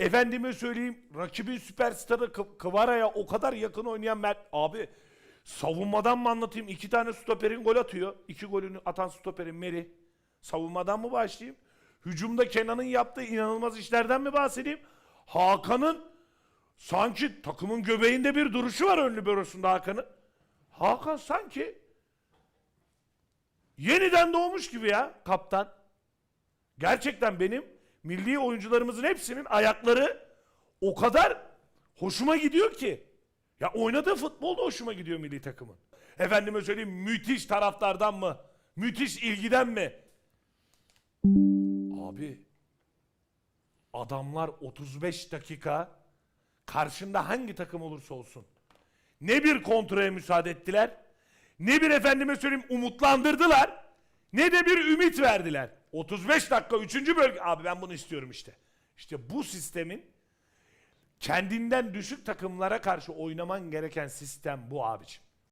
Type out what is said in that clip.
Efendime söyleyeyim rakibin süperstarı Kı- Kıvara'ya o kadar yakın oynayan Mert abi savunmadan mı anlatayım? İki tane stoperin gol atıyor. İki golünü atan stoperin Meri. Savunmadan mı başlayayım? Hücumda Kenan'ın yaptığı inanılmaz işlerden mi bahsedeyim? Hakan'ın sanki takımın göbeğinde bir duruşu var ön liberosunda Hakan'ın. Hakan sanki yeniden doğmuş gibi ya kaptan. Gerçekten benim milli oyuncularımızın hepsinin ayakları o kadar hoşuma gidiyor ki. Ya oynadığı futbol da hoşuma gidiyor milli takımın. Efendime söyleyeyim müthiş taraftardan mı? Müthiş ilgiden mi? Abi adamlar 35 dakika karşında hangi takım olursa olsun ne bir kontraya müsaade ettiler ne bir efendime söyleyeyim umutlandırdılar ne de bir ümit verdiler. 35 dakika 3. bölge abi ben bunu istiyorum işte. İşte bu sistemin kendinden düşük takımlara karşı oynaman gereken sistem bu abiciğim.